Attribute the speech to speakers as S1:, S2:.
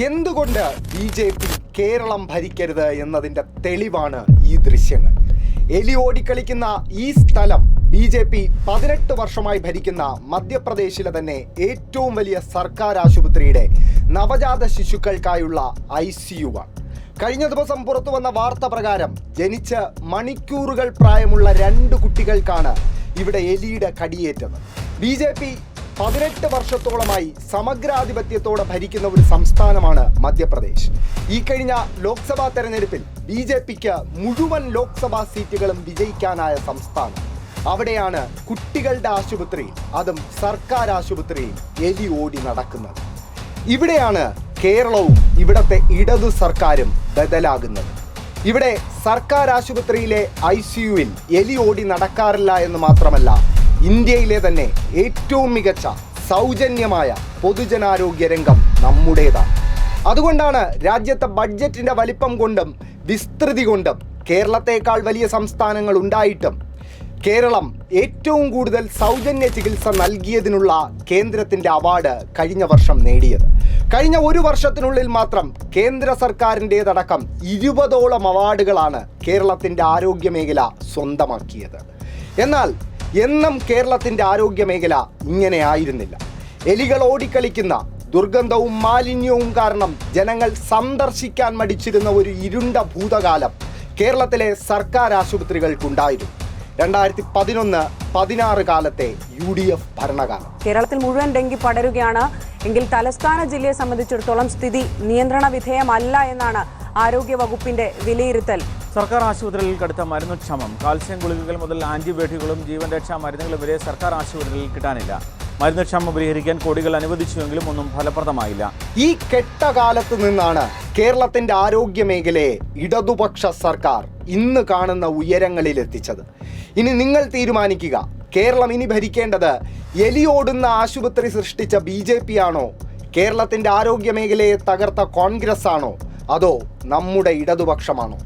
S1: എന്തുകൊണ്ട് B J P Keralam ഭരിക്കരുത് എന്നതിന്റെ തെളിവാണ് ഈ ദൃശ്യങ്ങൾ. എലി ഓടിക്കളിക്കുന്ന ഈ സ്ഥലം ബി ജെ പി പതിനെട്ട് വർഷമായി ഭരിക്കുന്ന മധ്യപ്രദേശിലെ തന്നെ ഏറ്റവും വലിയ സർക്കാർ ആശുപത്രിയുടെ നവജാത ശിശുക്കൾക്കായുള്ള ഐ സി യു ആണ്. കഴിഞ്ഞ ദിവസം പുറത്തു വന്ന വാർത്ത പ്രകാരം ജനിച്ച് മണിക്കൂറുകൾ പ്രായമുള്ള രണ്ട് കുട്ടികൾക്കാണ് ഇവിടെ എലിയുടെ കടിയേറ്റത്. ബി ജെ പി പതിനെട്ട് വർഷത്തോളമായി സമഗ്രാധിപത്യത്തോടെ ഭരിക്കുന്ന ഒരു സംസ്ഥാനമാണ് മധ്യപ്രദേശ്. ഈ കഴിഞ്ഞ ലോക്സഭാ തെരഞ്ഞെടുപ്പിൽ ബി ജെ പിക്ക് മുഴുവൻ ലോക്സഭാ സീറ്റുകളും വിജയിക്കാനായ സംസ്ഥാനം. അവിടെയാണ് കുട്ടികളുടെ ആശുപത്രി അതും സർക്കാർ ആശുപത്രിയിൽ എലി ഓടി നടക്കുന്നത്. ഇവിടെയാണ് കേരളവും ഇവിടത്തെ ഇടതു സർക്കാരും ബദലാകുന്നത്. ഇവിടെ സർക്കാർ ആശുപത്രിയിലെ ഐ സിയുവിൽ എലി ഓടി നടക്കാറില്ല എന്ന് മാത്രമല്ല ഇന്ത്യയിലെ തന്നെ ഏറ്റവും മികച്ച സൗജന്യമായ പൊതുജനാരോഗ്യ രംഗം നമ്മുടേതാണ്. അതുകൊണ്ടാണ് രാജ്യത്തെ ബഡ്ജറ്റിന്റെ വലിപ്പം കൊണ്ടും വിസ്തൃതി കൊണ്ടും കേരളത്തേക്കാൾ വലിയ സംസ്ഥാനങ്ങൾ ഉണ്ടായിട്ടും കേരളം ഏറ്റവും കൂടുതൽ സൗജന്യ ചികിത്സ നൽകിയതിനുള്ള കേന്ദ്രത്തിന്റെ അവാർഡ് കഴിഞ്ഞ വർഷം നേടിയത്. കഴിഞ്ഞ ഒരു വർഷത്തിനുള്ളിൽ മാത്രം കേന്ദ്ര സർക്കാരിന്റെതടക്കം ഇരുപതോളം അവാർഡുകളാണ് കേരളത്തിന്റെ ആരോഗ്യ മേഖല സ്വന്തമാക്കിയത്. എന്നാൽ എന്നും കേരളത്തിന്റെ ആരോഗ്യ മേഖല ഇങ്ങനെ ആയിരുന്നില്ല എലികൾ ഓടിക്കളിക്കുന്ന ദുർഗന്ധവും മാലിന്യവും കാരണം ജനങ്ങൾ സന്ദർശിക്കാൻ മടിച്ചിരുന്ന ഒരു ഇരുണ്ട ഭൂതകാലം കേരളത്തിലെ സർക്കാർ ആശുപത്രികൾക്കുണ്ടായിരുന്നു. രണ്ടായിരത്തി പതിനൊന്ന് പതിനാറ് കാലത്തെ യു ഡി എഫ് ഭരണകാലം.
S2: കേരളത്തിൽ മുഴുവൻ ഡെങ്കി പടരുകയാണ്. എങ്കിൽ തലസ്ഥാന ജില്ലയെ സംബന്ധിച്ചിടത്തോളം സ്ഥിതി നിയന്ത്രണ വിധേയമല്ല എന്നാണ് ആരോഗ്യ വകുപ്പിന്റെ വിലയിരുത്തൽ.
S3: സർക്കാർ ആശുപത്രികളിൽ കടുത്ത മരുന്നുക്ഷാമം കാൽസ്യം ഗുളികകൾ മുതൽ ആന്റിബയോട്ടിക്കുകളും ജീവൻ രക്ഷാ മരുന്നുകളും വരെ സർക്കാർ ആശുപത്രികളിൽ കിട്ടാനില്ല. മരുന്നുക്ഷാമം പരിഹരിക്കാൻ കോടികൾ അനുവദിച്ചുവെങ്കിലും ഒന്നും ഫലപ്രദമായില്ല.
S1: ഈ കെട്ടകാലത്ത് നിന്നാണ് കേരളത്തിന്റെ ആരോഗ്യ മേഖലയെ ഇടതുപക്ഷ സർക്കാർ ഇന്ന് കാണുന്ന ഉയരങ്ങളിൽ എത്തിച്ചത്. ഇനി നിങ്ങൾ തീരുമാനിക്കുക കേരളം ഇനി ഭരിക്കേണ്ടത് എലിയോടുന്ന ആശുപത്രി സൃഷ്ടിച്ച ബി ജെ പി ആണോ കേരളത്തിന്റെ ആരോഗ്യ മേഖലയെ തകർത്ത കോൺഗ്രസ് ആണോ അതോ നമ്മുടെ ഇടതുപക്ഷമാണോ?